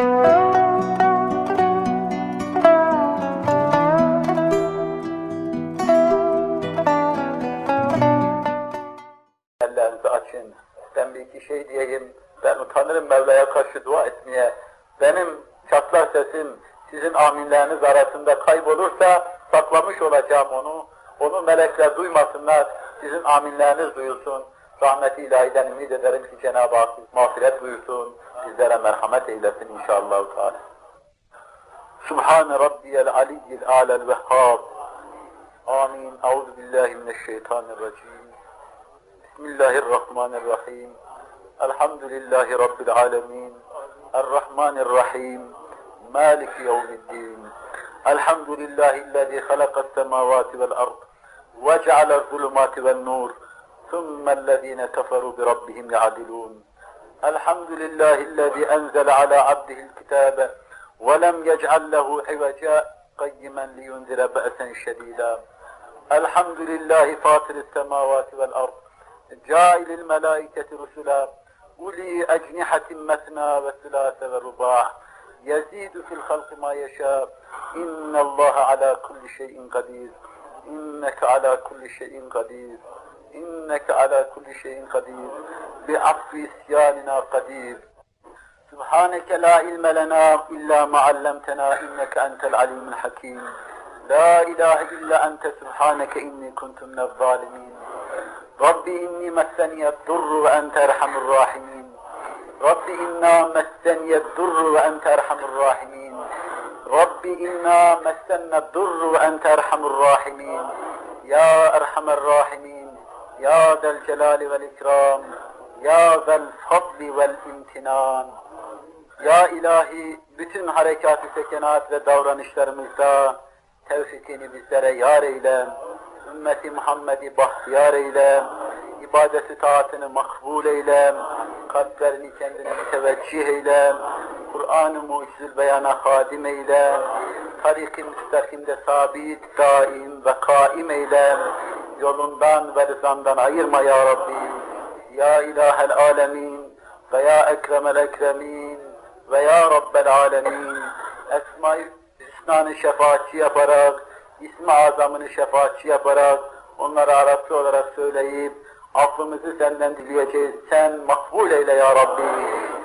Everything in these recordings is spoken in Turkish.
Ellerinizi açın. Ben bir iki şey diyeyim. Ben utanırım Mevla'ya karşı dua etmeye. Benim çatlar sesim sizin aminleriniz arasında kaybolursa saklamış olacağım onu. Onu melekler duymasınlar. Sizin aminleriniz duyulsun. Rahmeti ilahiden ümit ederim ki Cenab-ı Hak mağfiret buyursun. Bizlere merhamet eylesin inşallah. Teala. Subhane Rabbiyel Aliyyil Alel Vehhab. Amin. Euzu billahi mineşşeytanirracim. Bismillahirrahmanirrahim. Elhamdülillahi Rabbil alemin. Errahmanirrahim. Maliki yevmiddin. Elhamdülillahillezî halakas semâvâti vel ard. Ve ceale'z zulumâti vel nur. ثم الذين كفروا بربهم يعدلون. الحمد لله الذي أنزل على عبده الكتاب ولم يجعل له عوجا قيما لينذر بأسا شديدا. الحمد لله فاطر السماوات والأرض جاعل الملائكة رسلا أولي أجنحة مثنى وثلاث ورباع. يزيد في الخلق ما يشاء. إن الله على كل شيء قدير. إنك على كل شيء قدير. inneke ala kulli şeyin kadir. Bi affi isyanina kadir. Subhaneke la ilme lena illa ma allamtena inneke entel alimul hakim. La ilahe illa ente subhaneke inni kuntum nezzalimin. Rabbi inni messeniyet durru ve ente erhamur rahimin. Rabbi inna messeniyet durru ve ente erhamur rahimin. Rabbi inna messeniyet durru ve ente erhamur rahimin. Ya erhamer rahimin. يا ذا الجلال والإكرام يا ذا الفضل والامتنان Ya ilahi bütün harekat-ı sekenat ve davranışlarımızda tevfikini bizlere yar eyle. Ümmeti Muhammed'i bahtiyar eyle. ibadeti taatını makbul eyle. Kalplerini kendine teveccüh eyle. Kur'an-ı mucizül beyana hadim eyle. Tarik-i müstakimde sabit, daim ve kaim eyle. Yolundan ve rızandan ayırma ya Rabbi. Ya ilahel alemin ve ya ekremel ekremin ve ya Rabbel alemin Esma-i Hüsna'nı şefaatçi yaparak, ismi azamını şefaatçi yaparak, onlara Arapça olarak söyleyip, affımızı senden dileyeceğiz. Sen makbul eyle ya Rabbi.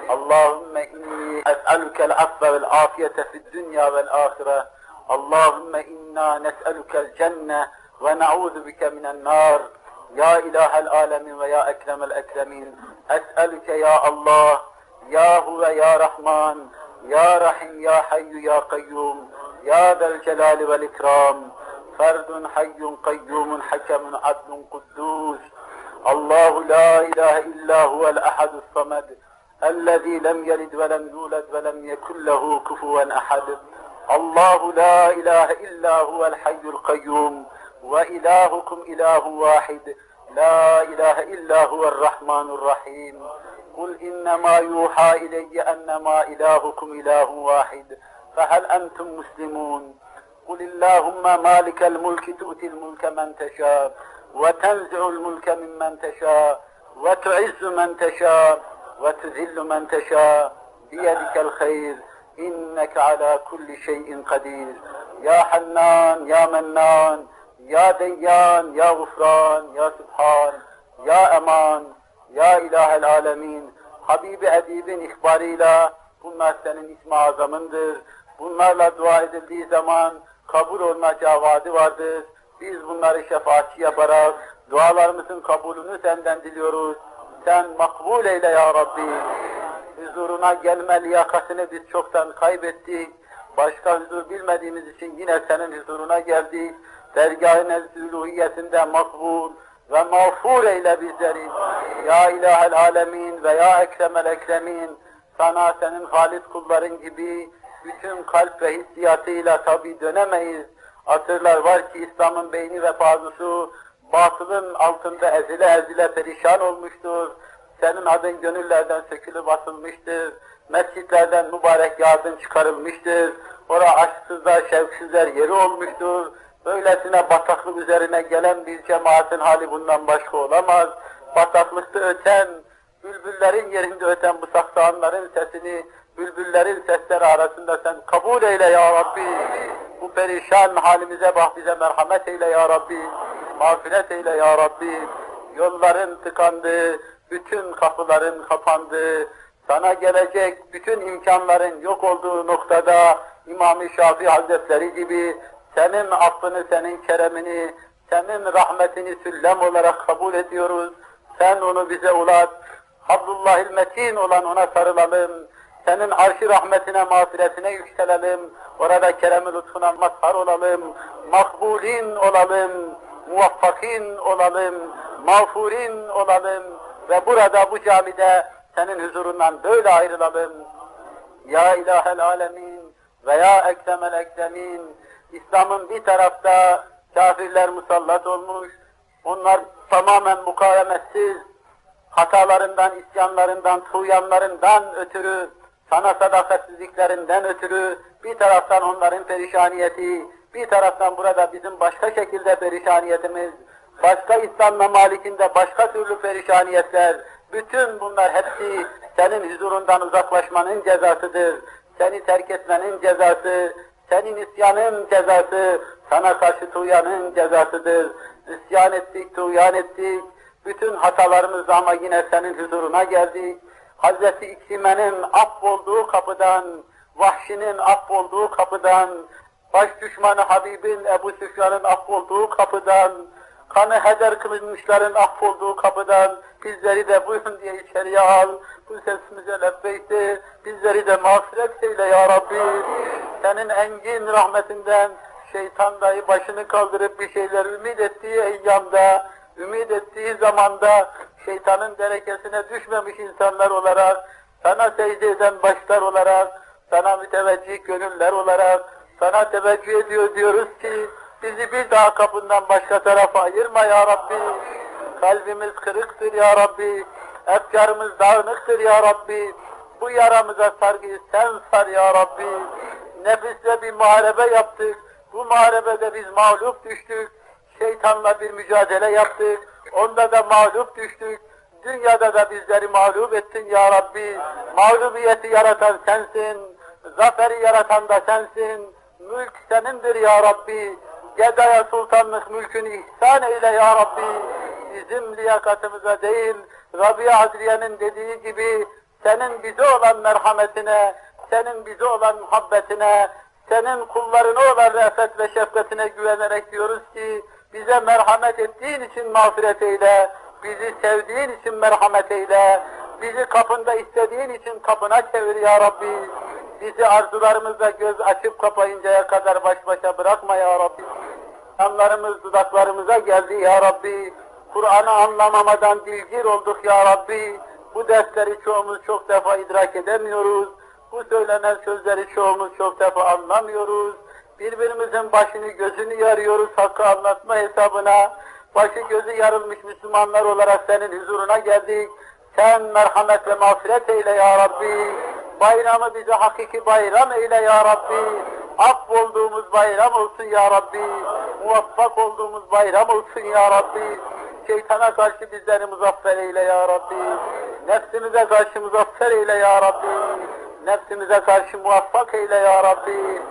Allahümme inni es'alukel affe vel afiyete fid dünya vel ahire. Allahümme inna nes'alukel cenne ونعوذ بك من النار. يا إله العالمين ويا أكرم الأكرمين أسألك يا الله يا هو يا رحمن يا رحيم يا حي يا قيوم يا ذا الجلال والإكرام. فرد حي قيوم حكم عدل قدوس. الله لا إله إلا هو الأحد الصمد الذي لم يلد ولم يولد ولم يكن له كفوا أحد. الله لا إله إلا هو الحي القيوم وإلهكم إله واحد لا إله إلا هو الرحمن الرحيم قل إنما يوحى إلي أنما إلهكم إله واحد فهل أنتم مسلمون قل اللهم مالك الملك تؤتي الملك من تشاء وتنزع الملك ممن تشاء وتعز من تشاء وتذل من تشاء بيدك الخير إنك على كل شيء قدير يا حنان يا منان ya Deyyan, Ya Gufran, Ya Sübhan, Ya Eman, Ya İlahel Alemin, Habibi Edib'in ihbarıyla bunlar senin ismi azamındır. Bunlarla dua edildiği zaman kabul olmayacağı vaadi vardır. Biz bunları şefaatçi yaparak dualarımızın kabulünü senden diliyoruz. Sen makbul eyle ya Rabbi. Huzuruna gelme liyakasını biz çoktan kaybettik. Başka huzur bilmediğimiz için yine senin huzuruna geldik. Dergâh-ı uluhiyetinde makbul, ve mağfur eyle bizleri. Ya ilahel alemin ve ya ekremel ekremin. Sana senin halis kulların gibi bütün kalp ve hissiyatıyla tabi dönemeyiz. Asırlar var ki İslam'ın beyni ve fazlası batılın altında ezile ezile perişan olmuştur. Senin adın gönüllerden sökülüp atılmıştır. Mescitlerden mübarek yardım çıkarılmıştır. Ora aşksızlar, şevksizler yeri olmuştur. Böylesine bataklık üzerine gelen bir cemaatin hali bundan başka olamaz. Bataklıkta öten, bülbüllerin yerinde öten bu saksağanların sesini bülbüller gönüllerin sesleri arasında sen kabul eyle ya Rabbi. Bu perişan halimize bak bize merhamet eyle ya Rabbi. Mağfiret eyle ya Rabbi. Yolların tıkandı, bütün kapıların kapandı. Sana gelecek bütün imkanların yok olduğu noktada İmam-ı Şafii Hazretleri gibi senin affını, senin keremini, senin rahmetini süllem olarak kabul ediyoruz. Sen onu bize ulat. Abdullahil Metin olan ona sarılalım. Senin arşı rahmetine, mağfiretine yükselelim. Orada kerem-i lütfuna mazhar olalım. Makbulin olalım. Muvaffakin olalım. Mağfurin olalım. Ve burada bu camide senin huzurundan böyle ayrılalım. Ya ilahel alemin ve ya ekremel ekremin. İslam'ın bir tarafta kafirler musallat olmuş. Onlar tamamen mukavemetsiz, hatalarından, isyanlarından, tuğyanlarından ötürü, sana sadakatsizliklerinden ötürü bir taraftan onların perişaniyeti, bir taraftan burada bizim başka şekilde perişaniyetimiz, başka İslam memalikinde başka türlü perişaniyetler, bütün bunlar hepsi senin huzurundan uzaklaşmanın cezasıdır. Seni terk etmenin cezası, senin isyanın cezası, sana karşı tuğyanın cezasıdır. İsyan ettik, tuğyan ettik, bütün hatalarımızla ama yine senin huzuruna geldik. Hazreti İkrime'nin affolduğu kapıdan, vahşinin affolduğu kapıdan, baş düşmanı Habib'in Ebu Süfyan'ın affolduğu kapıdan, kanı heder kılınmışların affolduğu kapıdan bizleri de buyurun diye içeriye al. Bu sesimize lebbeyte bizleri de mağfiret eyle ya Rabbi. Senin engin rahmetinden şeytan dahi başını kaldırıp bir şeyler ümit ettiği eyyamda, ümit ettiği zamanda şeytanın derekesine düşmemiş insanlar olarak, sana secde eden başlar olarak, sana müteveccih gönüller olarak, sana teveccüh ediyor diyoruz ki, bizi bir daha kapından başka tarafa ayırma ya Rabbi. Kalbimiz kırıktır ya Rabbi. Efkarımız dağınıktır ya Rabbi. Bu yaramıza sargıyı sen sar ya Rabbi. Nefisle bir muharebe yaptık. Bu muharebede biz mağlup düştük. Şeytanla bir mücadele yaptık. Onda da mağlup düştük. Dünyada da bizleri mağlup ettin ya Rabbi. Mağlubiyeti yaratan sensin. Zaferi yaratan da sensin. Mülk senindir ya Rabbi. Gedaya sultanlık mülkünü ihsan eyle ya Rabbi. Bizim liyakatımıza değil, Rabia Hadriye'nin dediği gibi senin bize olan merhametine, senin bize olan muhabbetine, senin kullarına olan refet ve şefkatine güvenerek diyoruz ki bize merhamet ettiğin için mağfiret eyle, bizi sevdiğin için merhamet eyle, bizi kapında istediğin için kapına çevir ya Rabbi. Bizi arzularımızla göz açıp kapayıncaya kadar baş başa bırakma ya Rabbi. Anlarımız dudaklarımıza geldi ya Rabbi. Kur'an'ı anlamamadan dilgir olduk ya Rabbi. Bu dersleri çoğumuz çok defa idrak edemiyoruz. Bu söylenen sözleri çoğumuz çok defa anlamıyoruz. Birbirimizin başını gözünü yarıyoruz hakkı anlatma hesabına. Başı gözü yarılmış Müslümanlar olarak senin huzuruna geldik. Sen merhamet ve mağfiret eyle ya Rabbi. Bayramı bize hakiki bayram eyle ya Rabbi. Affolduğumuz bayram olsun ya Rabbi. Muvaffak olduğumuz bayram olsun ya Rabbi. Şeytana karşı bizleri muzaffer eyle ya Rabbi. Nefsimize karşı muzaffer eyle ya Rabbi. Nefsimize karşı muvaffak eyle ya Rabbi.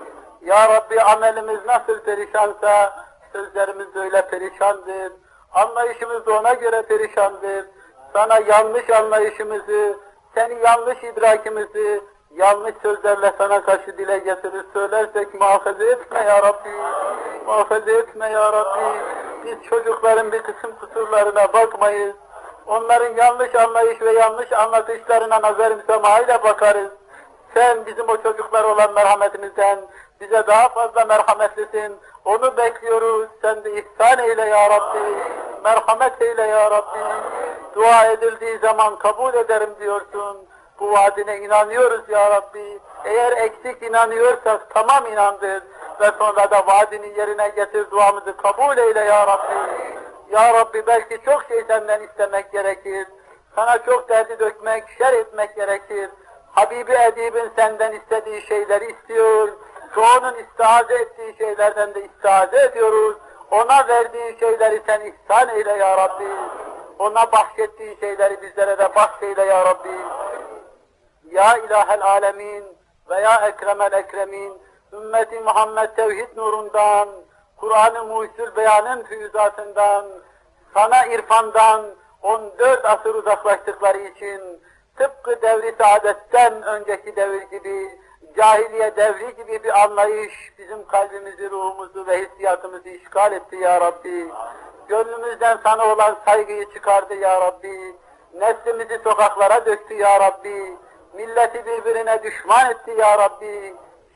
Ya Rabbi amelimiz nasıl perişansa sözlerimiz de öyle perişandır. Anlayışımız da ona göre perişandır. Sana yanlış anlayışımızı, seni yanlış idrakimizi, yanlış sözlerle sana karşı dile getirir söylersek muhafaza etme ya Rabbi. Muhafaza etme ya Rabbi. Biz çocukların bir kısım kusurlarına bakmayız. Onların yanlış anlayış ve yanlış anlatışlarına nazar müsamaha bakarız. Sen bizim o çocuklar olan merhametimizden bize daha fazla merhametlisin. Onu bekliyoruz. Sen de ihsan eyle ya Rabbi. Merhamet eyle ya Rabbi. Dua edildiği zaman kabul ederim diyorsun. Bu vaadine inanıyoruz ya Rabbi. Eğer eksik inanıyorsak tamam inandır. Ve sonra da vaadini yerine getir duamızı kabul eyle ya Rabbi. Ya Rabbi belki çok şey senden istemek gerekir. Sana çok derdi dökmek, şer etmek gerekir. Habibi Edib'in senden istediği şeyleri istiyor. Çoğunun istihaze ettiği şeylerden de istihaze ediyoruz. Ona verdiği şeyleri sen ihsan eyle ya Rabbi. Ona bahşettiği şeyleri bizlere de bahşeyle ya Rabbi. Ya ilahel alemin, ve ya ekremel ekremin ümmeti Muhammed tevhid nurundan, Kur'an-ı Muhyüzül Beyan'ın füyüzatından, sana irfandan 14 asır uzaklaştıkları için tıpkı devri saadetten önceki devir gibi, cahiliye devri gibi bir anlayış bizim kalbimizi, ruhumuzu ve hissiyatımızı işgal etti ya Rabbi. Gönlümüzden sana olan saygıyı çıkardı ya Rabbi. Neslimizi sokaklara döktü ya Rabbi. Milleti birbirine düşman etti ya Rabbi.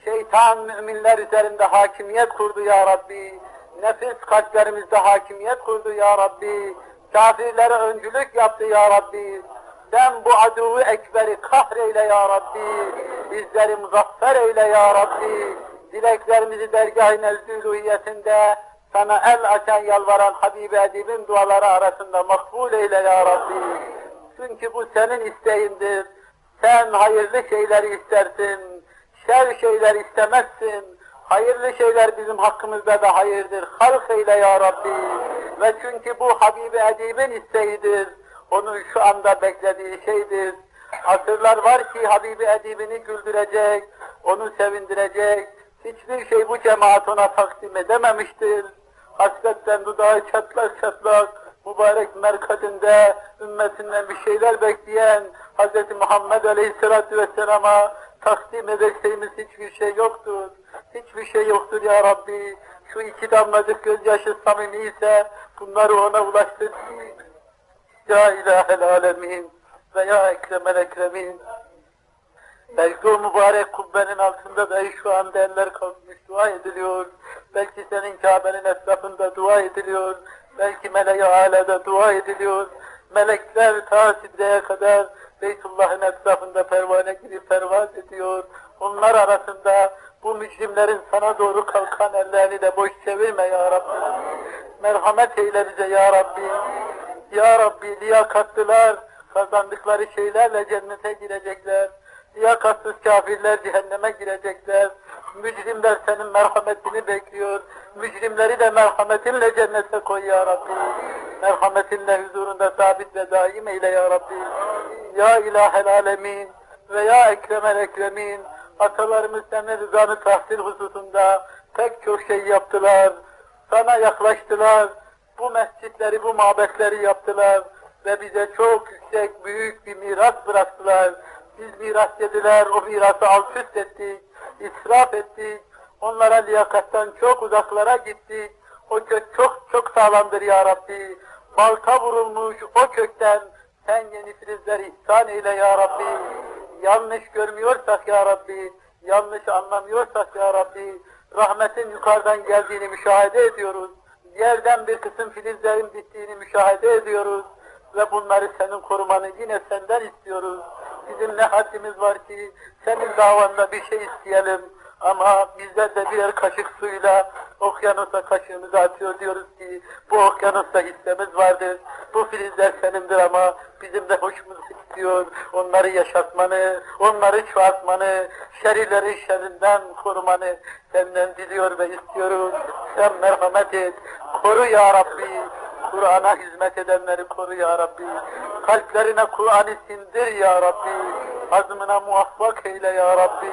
Şeytan müminler üzerinde hakimiyet kurdu ya Rabbi. Nefis kalplerimizde hakimiyet kurdu ya Rabbi. Kafirlere öncülük yaptı ya Rabbi. Sen bu aduvu ekberi kahreyle ya Rabbi. Bizleri muzaffer eyle ya Rabbi. Dileklerimizi dergâh-ı nevzûluhiyetinde sana el açan yalvaran Habibi Edib'in duaları arasında makbul eyle ya Rabbi. Çünkü bu senin isteğindir. Sen hayırlı şeyleri istersin. Şer şeyler istemezsin. Hayırlı şeyler bizim hakkımızda da hayırdır. Halk eyle ya Rabbi. Ve çünkü bu Habibi Edib'in isteğidir. Onun şu anda beklediği şeydir. Asırlar var ki Habibi Edib'ini güldürecek, onu sevindirecek. Hiçbir şey bu cemaat ona takdim edememiştir. Hasretten dudağı çatlak çatlak, mübarek merkadinde ümmetinden bir şeyler bekleyen Hz. Muhammed Aleyhisselatü Vesselam'a takdim edeceğimiz hiçbir şey yoktur. Hiçbir şey yoktur ya Rabbi. Şu iki damlacık gözyaşı samimi ise bunları ona ulaştır. Ya ilahel alemin ve ya ekremel ekremin. Belki o mübarek kubbenin altında da şu anda eller kalkmış dua ediliyor. Belki senin Kabe'nin etrafında dua ediliyor. Belki meleği alada dua ediliyor. Melekler ta kadar Beytullah'ın etrafında pervane gibi pervaz ediyor. Onlar arasında bu mücrimlerin sana doğru kalkan ellerini de boş çevirme ya Rabbi. Merhamet eyle bize ya Rabbi. Ya Rabbi liyakatlılar kazandıkları şeylerle cennete girecekler. Liyakatsız kafirler cehenneme girecekler. Mücrimler senin merhametini bekliyor. Mücrimleri de merhametinle cennete koy ya Rabbi. Merhametinle huzurunda sabit ve daim eyle ya Rabbi. Ya ilahel alemin ve ya ekremel ekremin. Atalarımız senin rızanı tahsil hususunda pek çok şey yaptılar. Sana yaklaştılar. Bu mescitleri, bu mabetleri yaptılar. Ve bize çok yüksek, büyük bir miras bıraktılar. Biz miras yediler, o mirası alt üst ettik, israf ettik. Onlara liyakattan çok uzaklara gittik. O kök çok çok sağlamdır ya Rabbi. Balta vurulmuş o kökten sen yeni filizler ihsan eyle ya Rabbi. Yanlış görmüyorsak ya Rabbi, yanlış anlamıyorsak ya Rabbi, rahmetin yukarıdan geldiğini müşahede ediyoruz. Yerden bir kısım filizlerin bittiğini müşahede ediyoruz. Ve bunları senin korumanı yine senden istiyoruz. Bizim ne haddimiz var ki senin davanda bir şey isteyelim. Ama bizler de birer kaşık suyla okyanusa kaşığımızı atıyor diyoruz ki bu okyanusta hissemiz vardır. Bu filizler senindir ama bizim de hoşumuz istiyor. Onları yaşatmanı, onları çoğaltmanı, şerilerin şerrinden korumanı senden diliyor ve istiyoruz. Sen merhamet et. Koru ya Rabbi. Kur'an'a hizmet edenleri koru ya Rabbi. Kalplerine Kur'an'ı sindir ya Rabbi. Azmına muvaffak eyle ya Rabbi.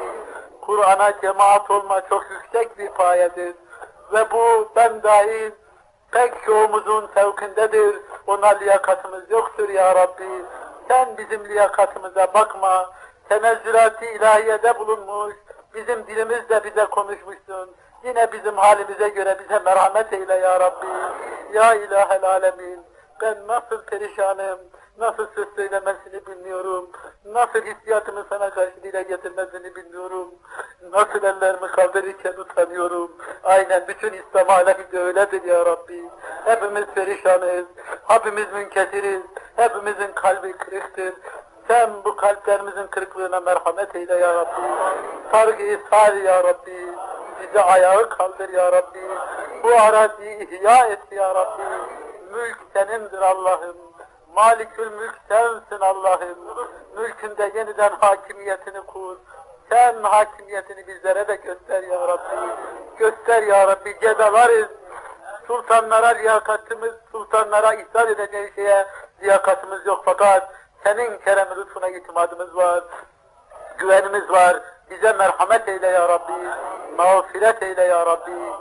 Kur'an'a cemaat olma çok yüksek bir payedir. Ve bu ben dahil pek çoğumuzun sevkindedir. Ona liyakatımız yoktur ya Rabbi. Sen bizim liyakatımıza bakma. Tenezzülat-ı ilahiyede bulunmuş. Bizim dilimizle bize konuşmuşsun. Yine bizim halimize göre bize merhamet eyle ya Rabbi. Ya ilahel alemin. Ben nasıl perişanım, nasıl söz söylemesini bilmiyorum, nasıl hissiyatımı sana karşı dile getirmesini bilmiyorum, nasıl ellerimi kaldırırken utanıyorum. Aynen bütün İslam alemi de öyledir ya Rabbi. Hepimiz perişanız, hepimiz münkesiriz, hepimizin kalbi kırıktır. Sen bu kalplerimizin kırıklığına merhamet eyle ya Rabbi. Sargıyı sar ya Rabbi. Bizi ayağı kaldır ya Rabbi. Bu araziyi ihya et ya Rabbi. Mülk senindir Allah'ım. Malikül mülk sensin Allah'ım. Mülkünde yeniden hakimiyetini kur. Sen hakimiyetini bizlere de göster ya Rabbi. Göster ya Rabbi. Cedalarız. Sultanlara liyakatımız, sultanlara ihsan edeceği şeye liyakatımız yok fakat senin kerem lütfuna itimadımız var güvenimiz var. إذا ما ارحمت إلى يا ربي ما وصلت إلى يا ربي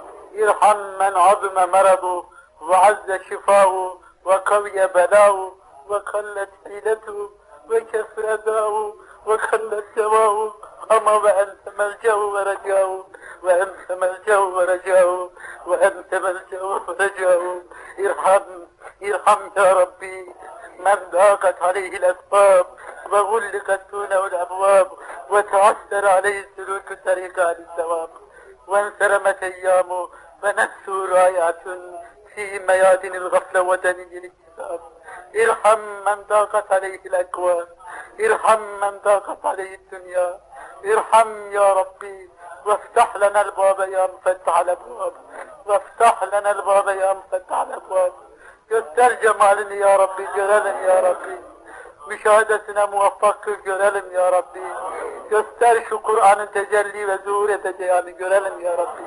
إرحم من عظم مرضه وعز شفاؤه وقوي بلاؤه وقلت حيلته وكثر أداؤه وقلت سواه أما وأنت ملجأ ورجاؤه وأنت ملجأ ورجاؤه وأنت ملجأ ورجاؤه إرحم إرحم يا ربي من ضاقت عليه الأسباب وغلقت دونه الأبواب وتعثر عليه سلوك الطريق عن الثواب. وانسرمت أيامه ونفسه رايات في ميادين الغفلة ودني الاكتساب ارحم من ضاقت عليه الأكوان ارحم من ضاقت عليه الدنيا. ارحم يا ربي وافتح لنا الباب يا مفتح الأبواب. وافتح لنا الباب يا مفتح الأبواب. Göster cemalini ya Rabbi, görelim ya Rabbi. Müşahedesine muvaffak kıl, görelim ya Rabbi. Göster şu Kur'an'ın tecelli ve zuhur edeceğini görelim ya Rabbi.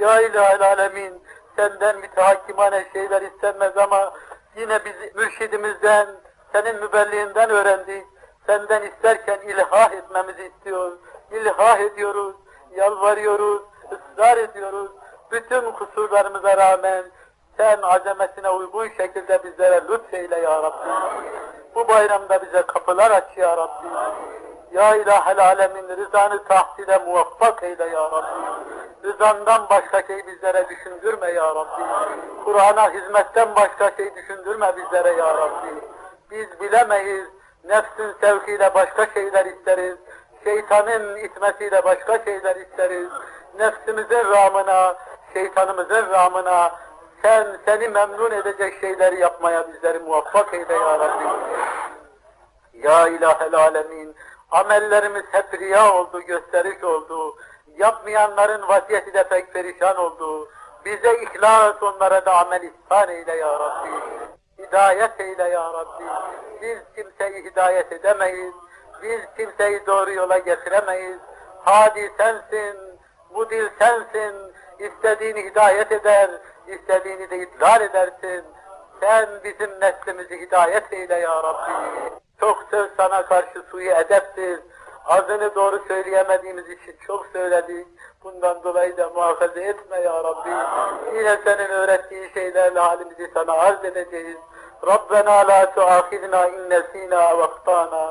Ya İlahel Alemin, senden mütehakkimane şeyler istenmez ama yine biz mürşidimizden, senin mübelliğinden öğrendik. Senden isterken ilhah etmemizi istiyor. İlhah ediyoruz, yalvarıyoruz, ısrar ediyoruz. Bütün kusurlarımıza rağmen sen azametine uygun şekilde bizlere lütfeyle ya Rabbi. Bu bayramda bize kapılar aç ya Rabbi. Ya ilahel alemin rızanı tahsile muvaffak eyle ya Rabbi. Rızandan başka şey bizlere düşündürme ya Rabbi. Kur'an'a hizmetten başka şey düşündürme bizlere ya Rabbi. Biz bilemeyiz. Nefsin sevkiyle başka şeyler isteriz. Şeytanın itmesiyle başka şeyler isteriz. Nefsimizin ramına, şeytanımızın ramına, sen seni memnun edecek şeyleri yapmaya bizleri muvaffak eyle ya Rabbi. Ya ilahel alemin, amellerimiz hep riya oldu, gösteriş oldu. Yapmayanların vaziyeti de pek perişan oldu. Bize ihlas, onlara da amel ihsan eyle ya Rabbi. Hidayet eyle ya Rabbi. Biz kimseyi hidayet edemeyiz. Biz kimseyi doğru yola getiremeyiz. Hadi sensin, bu dil sensin. İstediğini hidayet eder, istediğini de idrar edersin. Sen bizim neslimizi hidayet eyle ya Rabbi. Çok söz sana karşı suyu edeptir. Azını doğru söyleyemediğimiz için çok söyledik. Bundan dolayı da muhafaza etme ya Rabbi. Yine senin öğrettiğin şeylerle halimizi sana arz edeceğiz. ربنا لا تؤاخذنا إن نسينا واخطأنا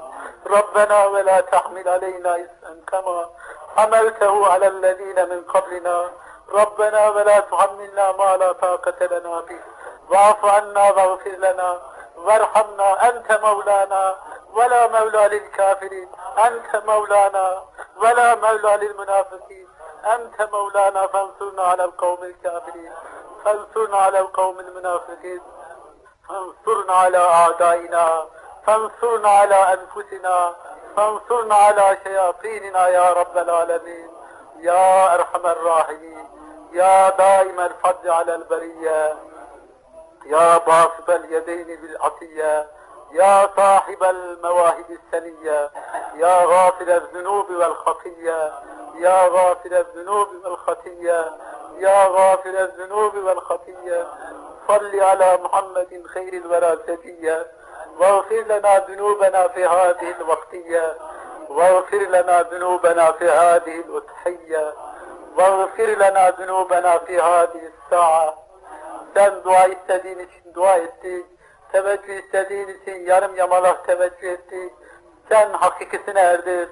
ربنا ولا تحمل علينا إسرا كما حملته على الذين من قبلنا ربنا ولا تحملنا ما لا طاقة لنا به. واعف عنا واغفر لنا. وارحمنا. أنت مولانا. ولا مولى للكافرين. أنت مولانا. ولا مولى للمنافقين. أنت مولانا. فانصرنا على القوم الكافرين. فانصرنا على القوم المنافقين. فانصرنا على أعدائنا. فانصرنا على أنفسنا. فانصرنا على شياطيننا يا رب العالمين. يا أرحم الراحمين يا دائم الفضل على البرية يا باسط اليدين بالعطية يا صاحب المواهب السنية يا غافل الذنوب والخطية يا غافل الذنوب والخطية يا غافل الذنوب والخطية. صل على محمد خير الوراسة واغفر لنا ذنوبنا في هذه الوقتية. واغفر لنا ذنوبنا في هذه الأضحية واغفر لنا ذنوبنا في هذه الساعة sen dua istediğin için dua ettik. Teveccüh istediğin için yarım yamalak teveccüh ettik. Sen hakikisine erdir.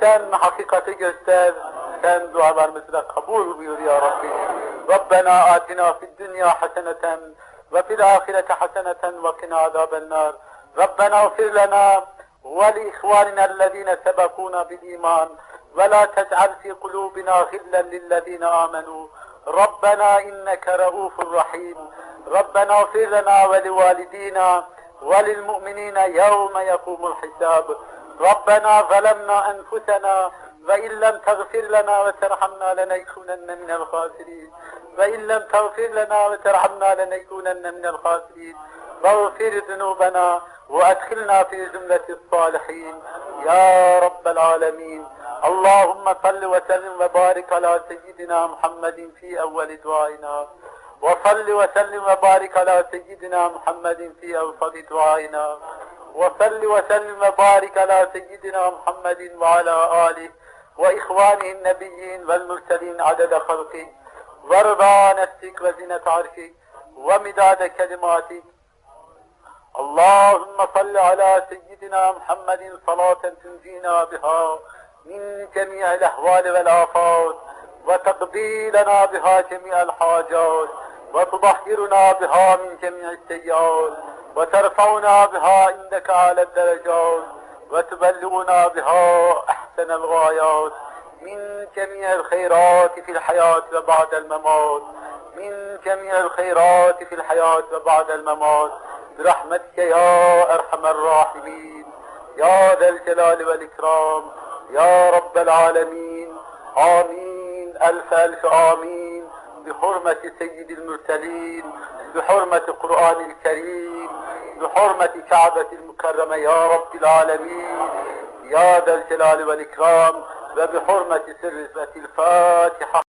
Sen hakikati göster. Sen dualarımızı da kabul buyur ya Rabbi. Rabbena atina fid dünya haseneten ve fil ahirete haseneten ve kina azaben nar. Rabbena ufir lana sebekuna bil iman ve la tec'al fi kulubina gillen lillezine amenu. ربنا إنك رؤوف رحيم. ربنا اغفر لنا ولوالدينا وللمؤمنين يوم يقوم الحساب. ربنا ظلمنا أنفسنا وإن لم تغفر لنا وترحمنا لنكونن من الخاسرين. وإن لم تغفر لنا وترحمنا لنكونن من الخاسرين. واغفر ذنوبنا وأدخلنا في جملة الصالحين. يا رب العالمين. اللهم صل وسلم وبارك على سيدنا محمد في أول دعائنا. وصل وسلم وبارك على سيدنا محمد في أوسط دعائنا. وصل وسلم وبارك على سيدنا محمد وعلى آله وإخوانه النبيين والمرسلين عدد خلقه. ورضا نفسك وزنة عرشك ومداد كلماتك اللهم صل على سيدنا محمد صلاة تنجينا بها من جميع الأهوال والآفات وتقضي لنا بها جميع الحاجات وتطهرنا بها من جميع السيئات وترفعنا بها عندك على الدرجات وتبلغنا بها أحسن الغايات. من جميع الخيرات في الحياة وبعد الممات من جميع الخيرات في الحياة وبعد الممات. برحمتك يا أرحم الراحمين يا ذا الجلال والإكرام يا رب العالمين. آمين ألف ألف آمين. بحرمة سيد المرسلين بحرمة القرآن الكريم بحرمة كعبة المكرمة يا رب العالمين. يا ذا الجلال والإكرام وبحرمة سر الفاتحة.